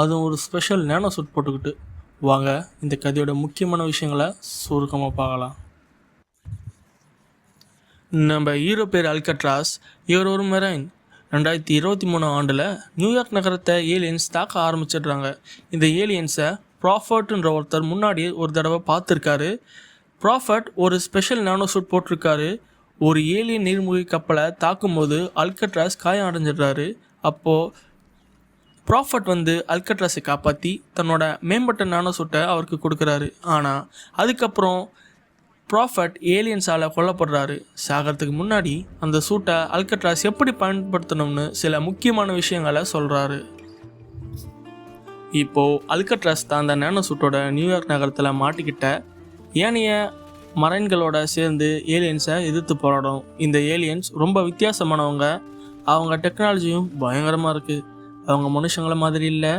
அதுவும் ஒரு special nano suit போட்டுக்கிட்டு. வாங்க இந்த கதையோட முக்கியமான விஷயங்களை சுருக்கமாக பார்க்கலாம். நம்ம ஹீரோ பேர் அல்கட்ராஸ் இவர் ஒரு மெரைன் ரெண்டாயிரத்தி இருபத்தி மூணு ஆண்டில் நியூயார்க் நகரத்தை ஏலியன்ஸ் தாக்க ஆரம்பிச்சிடுறாங்க. இந்த ஏலியன்ஸை ப்ராஃபர்ட்ன்ற ஒருத்தர் முன்னாடி ஒரு தடவை பார்த்துருக்காரு. ப்ராஃபர்ட் ஒரு ஸ்பெஷல் நானோ சூட் போட்டிருக்காரு. ஒரு ஏலியன் நீர்மூழ்கி கப்பலை தாக்கும்போது அல்கட்ராஸ் காயம் அடைஞ்சிடுறாரு. அப்போது ப்ராஃபட் வந்து அல்கட்ராஸை காப்பாற்றி தன்னோட மேம்பட்ட நானோ சுட்டை அவருக்கு கொடுக்குறாரு. ஆனால் அதுக்கப்புறம் ப்ராஃபட் ஏலியன்ஸால் கொல்லப்படுறாரு. சாகிறதுக்கு முன்னாடி அந்த சூட்டை அல்கட்ராஸ் எப்படி பயன்படுத்தணும்னு சில முக்கியமான விஷயங்களை சொல்கிறாரு இப்போது அல்கட்ராஸ் தான் அந்த நேனோ சூட்டோட நியூயார்க் நகரத்தில் மாட்டிக்கிட்ட ஏனைய மரைன்களோட சேர்ந்து ஏலியன்ஸை எதிர்த்து போராடும். இந்த ஏலியன்ஸ் ரொம்ப வித்தியாசமானவங்க. அவங்க டெக்னாலஜியும் பயங்கரமாக இருக்குது அவங்க மனுஷங்கள மாதிரி இல்லை.